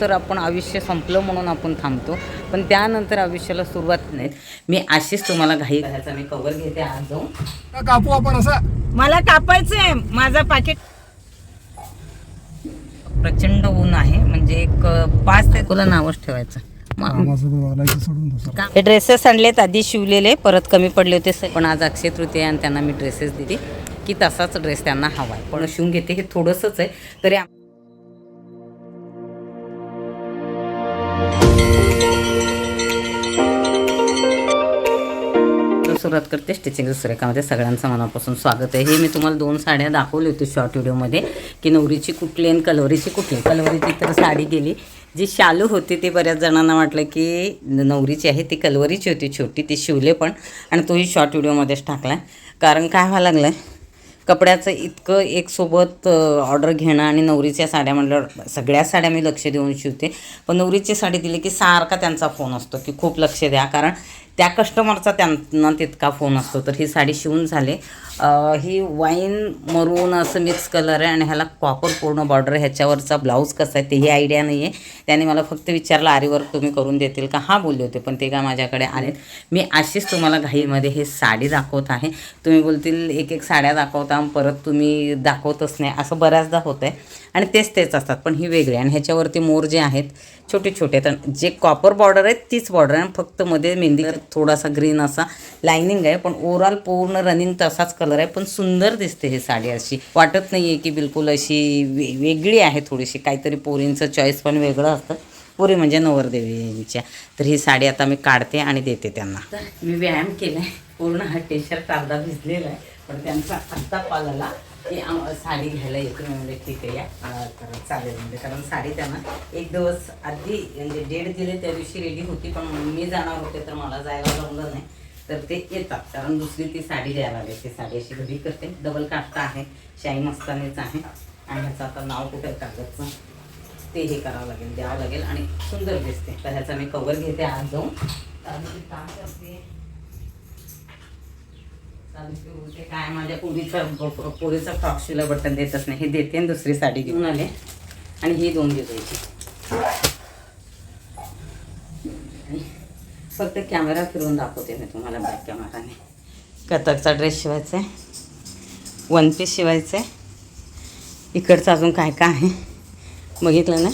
तर आपण आयुष्य संपलं म्हणून आपण थांबतो. पण त्यानंतर आयुष्याला सुरुवात नाही. मी अशीच तुम्हाला घाई ह्याचा मी कवर घेते आज जाऊन. का कापू आपण असा? मला कापायचंय. माझा पाकिट प्रचंड ऊन आहे. म्हणजे एक पाच ते तुला नावच ठेवायचं. हे ड्रेसेस आणलेत. आधी शिवलेले परत कमी पडले होते. पण आज अक्षय तृतीय आणि त्यांना मी ड्रेसेस दिली. की तसाच ड्रेस त्यांना हवा आहे पण शिवून घेते हे थोडंसंच आहे. तरी सुरुवात करते. स्टिचिंग सुरेखामध्ये सगळ्यांचं मनापासून स्वागत आहे. हे मी तुम्हाला दोन साड्या दाखवली होती शॉर्ट व्हिडिओमध्ये की नवरीची कुठली आणि कलवरीची कुठली. कलवरीची तर साडी गेली. जी शालू होती ती बऱ्याच जणांना वाटलं की नवरीची आहे ती कलवरीची होती छोटी ती शिवले पण. आणि तोही शॉर्ट व्हिडिओमध्येच टाकला कारण काय व्हायला लागलं आहे कपड्याचं इतकं एकसोबत ऑर्डर घेणं आणि नवरीच्या साड्या म्हटल्यावर सगळ्या साड्या मी लक्ष देऊन शिवते. पण नवरीची साडी दिली की सारखा त्यांचा फोन असतो की खूप लक्ष द्या. कारण त्या कस्टमरचा त्यांना तितका फोन असतो. तर ही साडी शिवून झाले. ही वाईन मरून असं मिक्स कलर आहे आणि ह्याला कॉपर पूर्ण बॉर्डर ह्याच्यावरचा ब्लाऊज कसा आहे तेही आयडिया नाही आहे त्याने मला फक्त विचारलं आरीवर्क तुम्ही करून देतील का? हा बोलले होते पण ते काय माझ्याकडे आलेत? मी अशीच तुम्हाला घाईमध्ये हे साडी दाखवत आहे. तुम्ही बोलतील एक एक साड्या दाखवता परत तुम्ही दाखवतच नाही. असं बऱ्याचदा होतं आहे आणि तेच तेच असतात पण ही वेगळी आणि ह्याच्यावरती मोर जे आहेत छोटे छोटे तर जे कॉपर बॉर्डर आहेत तीच बॉर्डर आहे. फक्त मध्ये मेहंदी थोडासा ग्रीन असा लाइनिंग आहे पण ओव्हरऑल पूर्ण रनिंग तसाच कलर आहे पण सुंदर दिसते ही साडी अशी. वाटत नाही आहे की बिलकुल अशी वे वेगळी आहे थोडीशी. काहीतरी पोरींचं चॉईस पण वेगळं असतं. पोरी म्हणजे नवरदेवींच्या. तर ही साडी आता मी काढते आणि देते त्यांना. तर मी व्यायाम केला आहे पूर्ण हा टी शर्ट अर्धा भिजलेला आहे पण त्यांचा आत्ता कॉल आला की साडी घ्यायला येतो म्हणजे ठीक आहे या. तर चालेल म्हणजे कारण साडी त्यांना एक दिवस आधी म्हणजे डेट दिले त्या दिवशी रेडी होती पण मी जाणार होते तर मला जायला जमलं नाही. तर ते येतात कारण दुसरी ती साडी द्यायला लागेल ती साडी अशी घरी करते. डबल काढता आहे. शाई मस्तानीच आहे. आणि ह्याचं आता नाव कुठे कागदचं. ते हे करावं लागेल द्यावं लागेल. आणि सुंदर दिसते. तर ह्याचा मी कवर घेते आज जाऊन. तर मी काम करते काय माझ्या पोरीचा पोरीचा फ्रॉक शिला बटन देतच नाही. हे देते आणि दुसरी साडी घेऊन आले. आणि ही दोन दिवसाची आणि फक्त कॅमेरा फिरवून दाखवते मी तुम्हाला बॅक कॅमेराने कथकचा ड्रेस शिवायचा आहे वन पीस शिवायचं आहे इकडचं अजून काय काय आहे? बघितलं ना?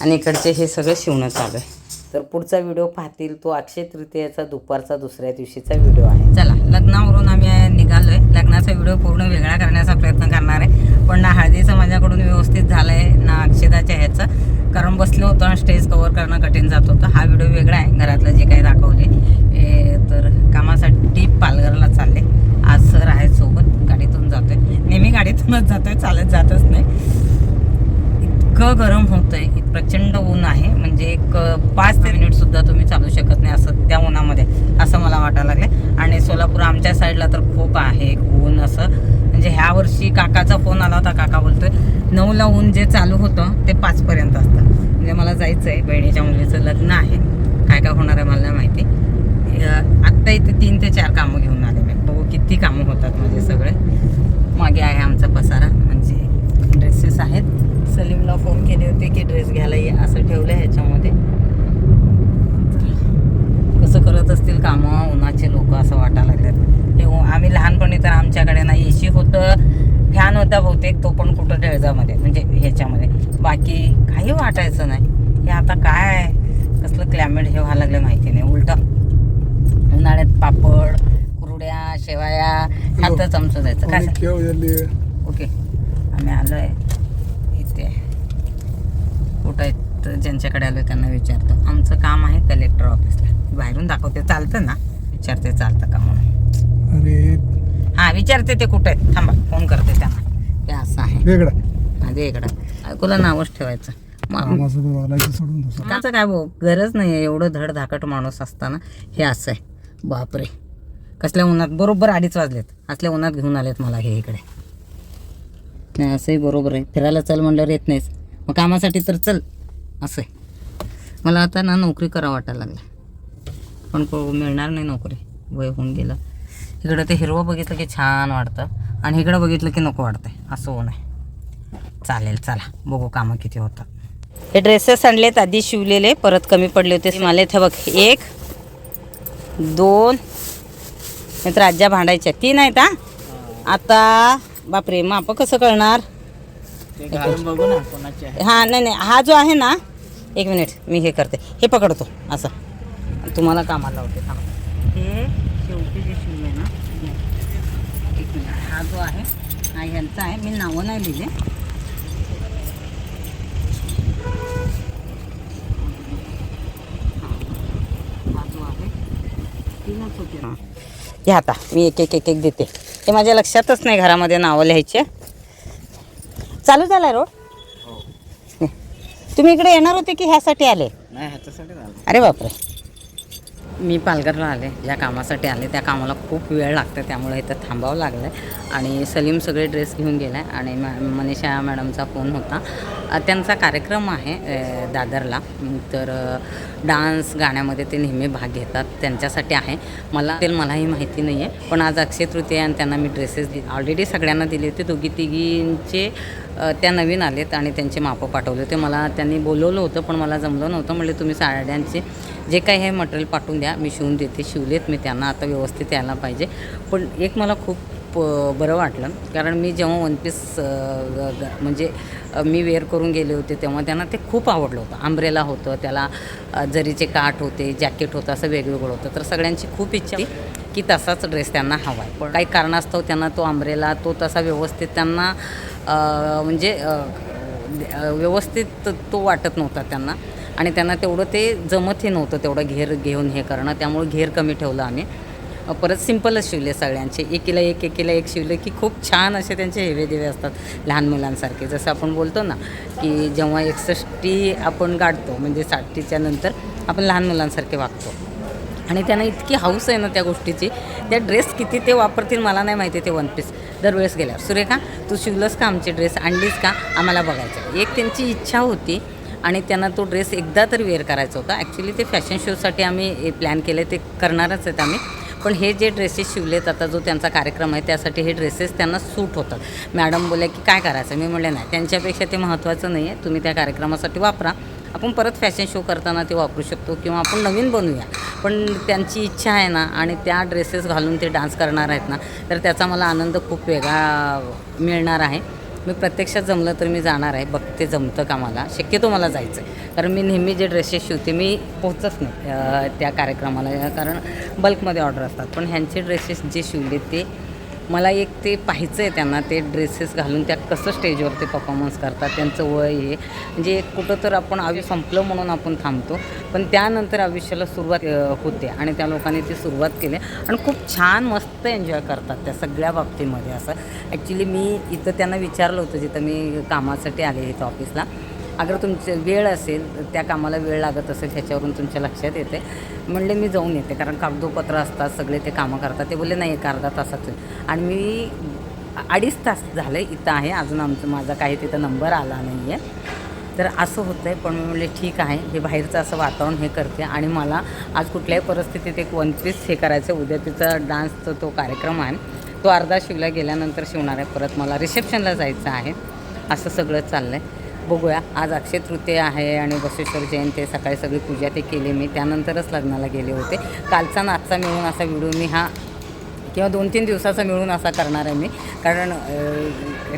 आणि इकडचे हे सगळं शिवणं चालू आहे. तर पुढचा व्हिडिओ पाहतील तो अक्षय तृतीयेचा दुपारचा दुसऱ्या दिवशीचा व्हिडिओ आहे. चला लग्नावरून आम्ही निघालो आहे लग्नाचा व्हिडिओ पूर्ण वेगळा करण्याचा प्रयत्न करणार आहे. पण ना हळदीचं माझ्याकडून व्यवस्थित झालं आहे ना अक्षदाच्या ह्याचं. कारण बसलो होतो आणि स्टेज कवर करणं कठीण जात होतं. हा व्हिडिओ वेगळा आहे घरातलं जे काही दाखवले. तर कामासाठी पालघरला चालले. आज सर आहेत सोबत गाडीतून जातोय. नेहमी गाडीतूनच जातोय चालत जातच नाही. इतकं गरम होतंय इत- प्रचंड ऊन आहे म्हणजे एक अं, पाच ते मिनिट सुद्धा तुम्ही चालू शकत नाही असं त्या उन्हामध्ये असं मला वाटायला लागले. आणि सोलापूर आमच्या साईडला तर खूप आहे ऊन असं. म्हणजे ह्या वर्षी काकाचा फोन आला होता काका बोलतोय नऊला ऊन जे चालू होतं ते पाचपर्यंत असतं. म्हणजे मला जायचं आहे बहिणीच्या मुलीचं लग्न आहे. काय काय होणार आहे मला माहिती. आत्ता इथे तीन ते चार कामं घेऊन आले मी. बघू किती कामं होतात माझे सगळे. मागे आहे आमचा पसारा म्हणजे ड्रेसेस आहेत. सलीमला फोन केले होते की ड्रेस घ्यायला ये असं ठेवलं आहे ह्याच्यामध्ये. करत असतील कामं उन्हाचे लोक असं वाटायला लागतात हे आम्ही लहानपणी तर आमच्याकडे ना ए सी होतं फॅन होता बहुतेक तो पण कुठं ढेळजामध्ये म्हणजे ह्याच्यामध्ये. बाकी काही वाटायचं नाही. हे आता काय कसलं क्लायमेट हे व्हायला लागलं माहिती नाही. उलटं उन्हाळ्यात पापड कुरड्या शेवाया ह्यातच आमचं जायचं. काय ओके. आम्ही आलो आहे इथे. कुठं आहेत? तर ज्यांच्याकडे आलो त्यांना विचारतो. आमचं काम आहे कलेक्टर ऑफिसला बाहेरून दाखवते. चालतं ना? विचारते चालतं का म्हणून. अरे. हां विचारते ते कुठे आहेत? थांबा फोन करते त्यांना. ते असं आहे. वेगळा. आधी इकडं ऐकूला नावच ठेवायचं? त्याचं काय भाऊ? गरज नाही आहे. एवढं धड धाकट माणूस असताना. हे असं आहे. बापरे. कसल्या उन्हात? बरोबर अडीच वाजलेत. असल्या उन्हात घेऊन आलेत मला हे इकडे. नाही असंही बरोबर आहे. फिरायला चल म्हणल्यावर येत नाहीस. मग कामासाठी तर चल. असं आहे. मला आता ना नोकरी करा वाटायला लागल्या. पण मिळणार नाही नोकरी. वय होऊन गेलं. इकडं ते हिरवं बघितलं की छान वाटतं. आणि इकडं बघितलं की नको वाटतंय. असं होऊ नये चालेल चला. बघू कामं किती होतात. हे ड्रेसेस आणलेत. आधी शिवलेले. परत कमी पडले होते. मला इथे बघ. एक दोन. नाहीतर आज्या भांडायच्या. तीन आहेत हा? आता बापरे माप कसं कळणार हां नाही नाही. हा जो आहे ना एक मिनिट. मी हे करते. हे पकडतो. असं. तुम्हाला कामाला लावते थांबा. हे शेवटी जे शिवलं आहे ना हे. एक मिनिट. हा जो आहे हा ह्यांचा आहे. मी नावं नाही लिहिले. हा जो आहे तीनच होते. ना घ्या आता. मी एक एक एक एक देते. हे माझ्या लक्षातच नाही घरामध्ये नावं लिहायचे. चालू झालाय रोड? तुम्ही इकडे येणार होते की ह्यासाठी आले? नाही ह्याच्यासाठी झालं अरे बापरे. मी पालघरला आले ज्या कामासाठी आले. त्या कामाला खूप वेळ लागतं त्यामुळे इथं थांबावं लागलं आहे आणि सलीम सगळे ड्रेस घेऊन गेला आहे आणि मॅ मनीषा मॅडमचा फोन होता. त्यांचा कार्यक्रम आहे दादरला. तर डान्स गाण्यामध्ये ते नेहमी भाग घेतात त्यांच्यासाठी आहे. मला ते मलाही माहिती नाही आहे पण आज अक्षय तृतीया आणि त्यांना मी ड्रेसेस दि ऑलरेडी सगळ्यांना दिले होते. दोघी तिघींचे त्या नवीन आलेत आणि त्यांचे मापं पाठवले होते. मला त्यांनी बोलवलं होतं पण मला जमलं नव्हतं. म्हणजे तुम्ही साड्यांचे जे काही हे मटेरियल पाठवून द्या मी शिवून देते शिवलेत मी त्यांना आता व्यवस्थित यायला पाहिजे. पण एक मला खूप बरं वाटलं कारण मी जेव्हा वन पीस म्हणजे मी वेअर करून गेले होते तेव्हा त्यांना ते खूप आवडलं होतं. आंब्रेला होतं त्याला जरीचे काठ होते जॅकेट होतं असं वेगवेगळं होतं. तर सगळ्यांची खूप इच्छा की तसाच ड्रेस त्यांना हवा आहे. पण काही कारणास्तव त्यांना तो आंब्रेला तो तसा व्यवस्थित त्यांना म्हणजे व्यवस्थित तो वाटत नव्हता त्यांना. आणि त्यांना तेवढं ते जमतही नव्हतं तेवढं घेर घेऊन हे करणं. त्यामुळे घेर कमी ठेवलं आम्ही. परत सिम्पलच शिवले सगळ्यांचे. एकीला एक एकीला एक शिवले की खूप छान असे त्यांचे हेवे देवे असतात लहान मुलांसारखे. जसं आपण बोलतो ना की जेव्हा एकसष्टी आपण गाडतो म्हणजे साठीच्या नंतर आपण लहान मुलांसारखे वागतो. आणि त्यांना इतकी हाऊस आहे ना त्या गोष्टीची. त्या ड्रेस किती ते वापरतील मला नाही माहिती ते वन पीस. दरवेळेस गेल्यावर. सुरेखा तू शिवलंस का आमचे ड्रेस? आणलीस का? आम्हाला बघायचं एक त्यांची इच्छा होती आणि त्यांना तो ड्रेस एकदा तर वेअर करायचा होता. ॲक्च्युली ते फॅशन शोसाठी आम्ही प्लॅन केले ते करणारच आहेत आम्ही. पण हे जे ड्रेसेस शिवलेत आता जो त्यांचा कार्यक्रम आहे त्यासाठी हे ड्रेसेस त्यांना सूट होतात. मॅडम बोलल्या की काय करायचं? मी म्हणले नाही त्यांच्यापेक्षा ते महत्त्वाचं नाही आहे तुम्ही त्या कार्यक्रमासाठी वापरा. आपण परत फॅशन शो करताना ते वापरू शकतो किंवा आपण नवीन बनवूया. पण त्यांची इच्छा आहे ना आणि त्या ड्रेसेस घालून ते डान्स करणार आहेत ना तर त्याचा मला आनंद खूप वेगळा मिळणार आहे. मी प्रत्यक्षात जमलं तर मी जाणार आहे. बघते जमतं का मला. शक्यतो मला जायचं आहे कारण मी नेहमी जे ड्रेसेस शिवते मी पोहोचत नाही त्या कार्यक्रमाला. कारण बल्कमध्ये ऑर्डर असतात. पण ह्यांचे ड्रेसेस जे शिवले ते मला एक ते पाहायचं आहे त्यांना ते ड्रेसेस घालून त्या कसं स्टेजवर ते परफॉर्मन्स करतात त्यांचं वय हे. म्हणजे एक कुठं तर आपण आयुष्य संपलं म्हणून आपण थांबतो. पण त्यानंतर आयुष्याला सुरुवात होते आणि त्या लोकांनी ती सुरुवात केली आणि खूप छान मस्त एन्जॉय करतात त्या सगळ्या बाबतीमध्ये असं. ॲक्च्युली मी इथं त्यांना विचारलं होतं जिथं मी कामासाठी आले इथं ऑफिसला अगर तुमचे वेळ असेल त्या कामाला वेळ लागत असेल ह्याच्यावरून तुमच्या लक्षात येते. म्हणले मी जाऊन येते कारण कागदोपत्र असतात सगळे ते कामं करतात. ते बोलले नाही एक अर्धा तासात आणि मी अडीच तास झाले इथं आहे. अजून आमचं माझा काही तिथं नंबर आला नाही आहे तर असं होतं आहे पण मी म्हणले ठीक आहे. हे बाहेरचं असं वातावरण हे करते. आणि मला आज कुठल्याही परिस्थितीत एक पंचवीस हे करायचं उद्या तिचा डान्सचा तो कार्यक्रम आहे. तो अर्धा शिवला गेल्यानंतर शिवणार आहे. परत मला रिसेप्शनला जायचं आहे. असं सगळं चाललं आहे बघूया. आज अक्षय तृतीया आहे आणि बसवेश्वर जयंती सकाळी सगळी पूजा ते केली मी. त्यानंतरच लग्नाला गेले होते. कालचा नाचचा मिळून असा व्हिडिओ मी हा किंवा दोन तीन दिवसाचा मिळून असा करणार आहे मी. कारण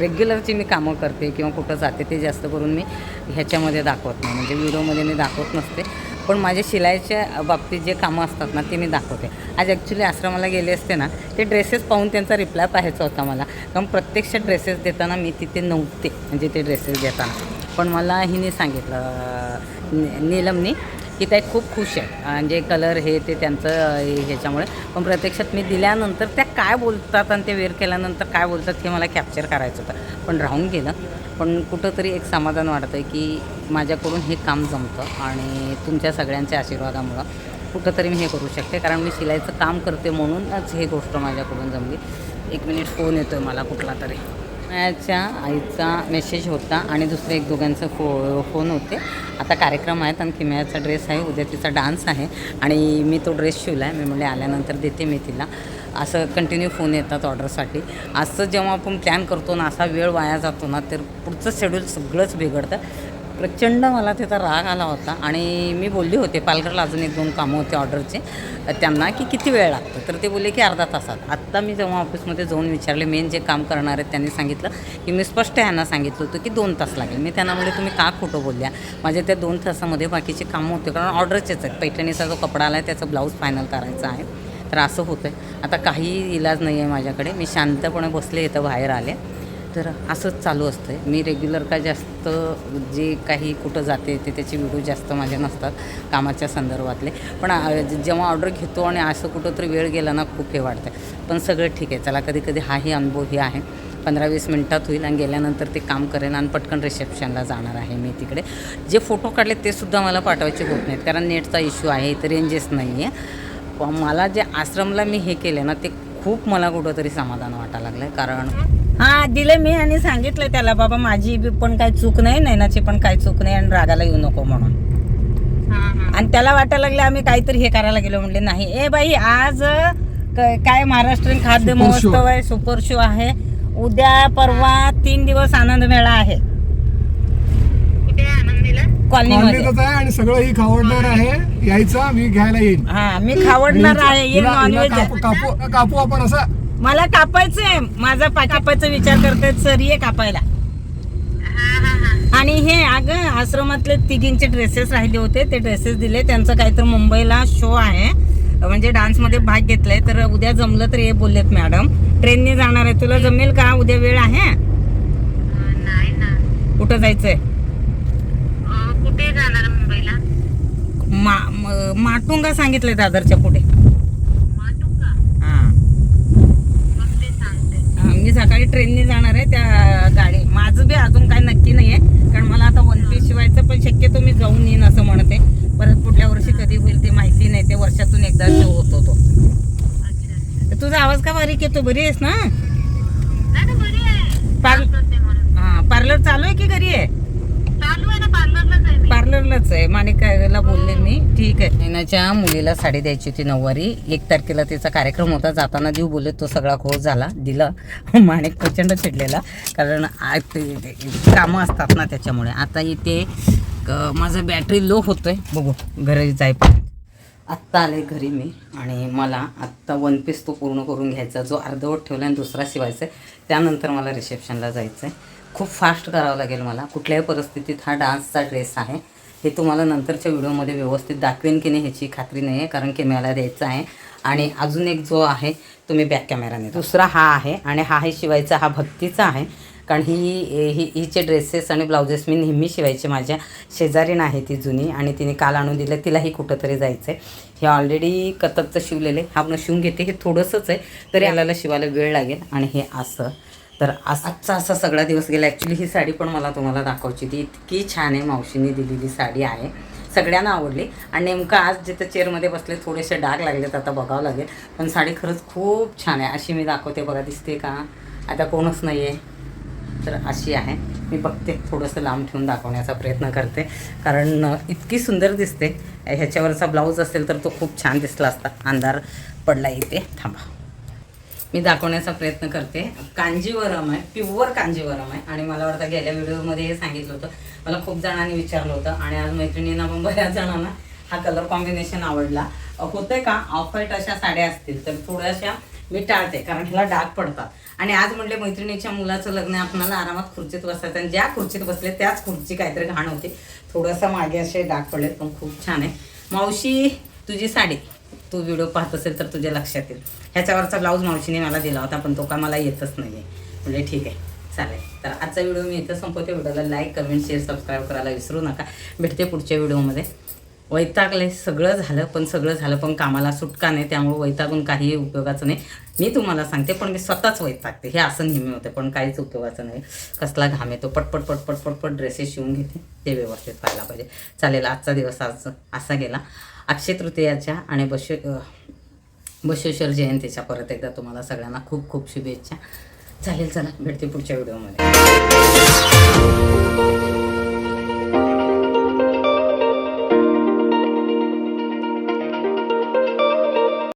रेग्युलरची मी कामं करते किंवा कुठं जाते ते जास्त करून मी ह्याच्यामध्ये दाखवत नाही. म्हणजे व्हिडिओमध्ये मी दाखवत नसते. पण माझ्या शिलाईच्या बाबतीत जे कामं असतात ना ते मी दाखवते. आज ॲक्च्युली आश्रमाला गेले असते ना ते ड्रेसेस पाहून त्यांचा रिप्लाय पाहायचा होता मला. कारण प्रत्यक्ष ड्रेसेस देताना मी तिथे नव्हते. म्हणजे ते ड्रेसेस घेताना पण मला हिने सांगितलं अं, नीलमनी की त्या खूप खुश आहे म्हणजे कलर हे ते त्यांचं हे- ह्याच्यामुळे. पण प्रत्यक्षात मी दिल्यानंतर त्या काय बोलतात आणि ते वेअर केल्यानंतर काय बोलतात हे मला कॅप्चर करायचं होतं. पण राहून गेलं. पण कुठंतरी एक समाधान वाटतं आहे की माझ्याकडून हे काम जमतं आणि तुमच्या सगळ्यांच्या आशीर्वादामुळं कुठंतरी मी हे करू शकते. कारण मी शिलाईचं काम करते म्हणूनच हे गोष्ट माझ्याकडून जमली. एक मिनिट फोन येतो आहे मला कुठला तरी. माझ्या आईचा मेसेज होता आणि दुसरे एक दोघांचं फो फोन होते. आता कार्यक्रम आहेत आणि किमयाचा ड्रेस आहे उद्या तिचा डान्स आहे. आणि मी तो ड्रेस शिवला आहे मी म्हणले आल्यानंतर देते मी तिला. असं कंटिन्यू फोन येतात ऑर्डरसाठी असं जेव्हा आपण प्लॅन करतो ना असा वेळ वाया जातो ना तर पुढचं शेड्यूल सगळंच बिघडतं. प्रचंड मला त्याचा राग आला होता आणि मी बोलले होते पालघरला अजून एक दोन कामं होते ऑर्डरचे. त्यांना की किती वेळ लागतो? तर ते बोलले की अर्धा तासात. आत्ता मी जेव्हा ऑफिसमध्ये जाऊन विचारले मेन जे काम करणार आहेत त्यांनी सांगितलं की मी स्पष्ट यांना सांगितलं होतं की दोन तास लागेल. मी त्यांना म्हणले तुम्ही का खोटं बोलल्या? माझ्या त्या दोन तासामध्ये बाकीचे कामं होते कारण ऑर्डरचेच आहेत. पैठणीचा जो कपडा आला आहे त्याचं ब्लाऊज फायनल करायचा आहे. तर असं होतं आहे आता काही इलाज नाही आहे माझ्याकडे. मी शांतपणे बसले इथं बाहेर आले. तर असंच चालू असतं मी रेग्युलर काय जास्त जे काही कुठं जाते ते त्याचे व्हिडिओ जास्त माझे नसतात कामाच्या संदर्भातले. पण जेव्हा ऑर्डर घेतो आणि असं कुठं तरी वेळ गेला ना खूप हे वाटतं पण सगळं ठीक आहे. चला कधी कधी हाही अनुभव हे आहे. पंधरा वीस मिनटात होईल आणि गेल्यानंतर ते काम करेन आणि पटकन रिसेप्शनला जाणार आहे मी तिकडे. जे फोटो काढले ते सुद्धा मला पाठवायचे होत नाहीत. कारण नेटचा इश्यू आहे इथे रेंजेस नाही आहे मला जे आश्रमला मी हे केले ना ते खूप मला कुठंतरी समाधान वाटायला लागलं आहे कारण हा दिले मी आणि सांगितलं त्याला बाबा माझी बी पण काही चूक नाही नैनाची पण काही चूक नाही आणि रागाला येऊ नको म्हणून. आणि त्याला वाटायला लागले आम्ही काहीतरी हे करायला गेलो. म्हणले नाही. ए बाई आज काय महाराष्ट्रीयन खाद्य. महोत्सव आहे सुपर शो आहे. उद्या परवा तीन दिवस आनंद मेळा आहे. कॉलनीतच आहे आणि सगळं ही खावडणार आहे. यायचा मी घ्यायला येईन. हा मी खावडणार आहे कापू आपण असं मला कापायचंय. माझा पा कापायचा विचार करतायत सर ये कापायला. आणि हे अगं आश्रमातले तिघींचे ड्रेसेस राहिले होते. ते ड्रेसेस दिले. त्यांचं काहीतरी मुंबईला शो आहे. म्हणजे डान्समध्ये भाग घेतलाय. तर उद्या जमलं तर ये बोललेत मॅडम. ट्रेनने जाणार आहे. तुला जमेल का? उद्या वेळ आहे? नाही ना. कुठं जायचंय? अं, कुठे जाणार मुंबईला? मा म- माटुंगा सांगितलंय दादरच्या पुढे माटू का हा मग ते सांगते हा, मी सकाळी ट्रेनने जाणार आहे त्या गाडी. माझं बी अजून काही नक्की नाही आहे कारण मला आता वन पीस शिवायचं पण शक्यतो मी जाऊन येईन असं म्हणते. परत पुढल्या वर्षी कधी होईल ते माहिती नाही. ते वर्षातून एकदा शो होतो तो. तुझा आवाज का बारीक येतो? बरी आहेस ना? पार्लर चालू आहे की घरी आहे? चालू आहे ना पार्लरलाच आहे. माणिकाला बोलले मी ठीक आहे. नैनाच्या मुलीला साडी द्यायची होती नऊवारी. एक तारखेला तिचा कार्यक्रम होता. जाताना देऊ बोलले तो सगळा घोळ झाला. दिला. माणिक प्रचंड चिडलेला. कारण ते- कामं असतात ना त्याच्यामुळे. आता इथे माझं बॅटरी लो होतोय. बघू घरी जाईपर्यंत. आत्ता आले घरी मी. आणि मला आत्ता वन पीस तो पूर्ण करून घ्यायचा. जो अर्धवट ठेवला आणि दुसरा शिवायचा आहे. त्यानंतर मला रिसेप्शनला जायचं आहे खूप फास्ट करावं लागेल मला. कुठल्याही परिस्थितीत हा डान्सचा ड्रेस आहे. हे तुम्हाला नंतरच्या व्हिडिओमध्ये व्यवस्थित दाखवेन की नाही ह्याची खात्री नाही आहे कारण की मला द्यायचा आहे. आणि अजून एक जो आहे तो मी बॅक कॅमेराने दुसरा हा आहे आणि हा आहे शिवायचा हा भक्तीचा आहे. कारण ही ही हिचे ड्रेसेस आणि ब्लाउजेस मी नेहमी शिवायचे माझ्या शेजारीण आहे ती जुनी आणि तिने काल आणून दिलं तिलाही कुठंतरी जायचं आहे हे ऑलरेडी कथकचं शिवलेलं आहे. हा आपण शिवून घेते हे थोडंसंच आहे. तरी याला शिवायला वेळ लागेल आणि हे असं तर आजचा असा सगळा दिवस गेला. ॲक्च्युली ही साडी पण मला तुम्हाला दाखवायची ती इतकी छान आहे मावशीने दिलेली साडी आहे. सगळ्यांना आवडली. आणि नेमकं आज जिथं चेअरमध्ये बसले थोडेसे डाग लागलेत आता बघावं लागेल. पण साडी खरंच खूप छान आहे. अशी मी दाखवते बघा दिसते का? आता कोणच नाही आहे तर अशी आहे. मी बघते थोडंसं लांब ठेवून दाखवण्याचा प्रयत्न करते. कारण इतकी सुंदर दिसते. ह्याच्यावरचा ब्लाऊज असेल तर तो खूप छान दिसला असता. अंधार पडला इथे. थांबा. मी दाखवण्याचा प्रयत्न करते. कांजीवरम आहे प्युअर कांजीवरम आहे. आणि मला वाटतं गेल्या व्हिडिओमध्ये हे सांगितलं होतं. मला खूप जणांनी विचारलं होतं आणि आज मैत्रिणींना पण बऱ्याच जणांना हा कलर कॉम्बिनेशन आवडला. अ, होतंय का? ऑफ व्हाईट अशा साड्या असतील तर थोड्याशा मी टाळते कारण ह्याला डाग पडतात. आणि आज म्हणले मैत्रिणीच्या मुलाचं लग्न आपणाला आरामात खुर्चीत बसायचं आणि ज्या खुर्चीत बसले त्याच खुर्ची काहीतरी घाण होती. थोडंसं मागे असे डाग पडले पण खूप छान आहे. मावशी तुझी साडी? तू व्हिडिओ पाहत असेल तर तुझ्या लक्षात येईल. ह्याच्यावरचा ब्लाऊज मावशीने मला दिला होता पण तो का मला येतच नाही आहे म्हणजे ठीक आहे चालेल. तर आजचा व्हिडिओ मी इथं संपवते. व्हिडिओला लाईक कमेंट शेअर सबस्क्राईब करायला विसरू नका. भेटते पुढच्या व्हिडिओमध्ये वैतागले. सगळं झालं पण सगळं झालं पण कामाला सुटका नाही त्यामुळे वैतागून काही उपयोगाचं नाही. मी तुम्हाला सांगते पण मी स्वतःच वैतागते. हे असं नेहमी होते पण काहीच उपयोगाचं नाही. कसला घाम येतो पटपट पटपट पटपट ड्रेसेस शिवून घेते. ते व्यवस्थित पाहायला पाहिजे. चालेल आजचा दिवस आज असा गेला. अक्षय तृतीयाच्या आणि बश बसवेश्वर जयंतीच्या परत एकदा तुम्हाला सगळ्यांना खूप खूप शुभेच्छा. चालेल चला भेटते पुढच्या व्हिडिओमध्ये.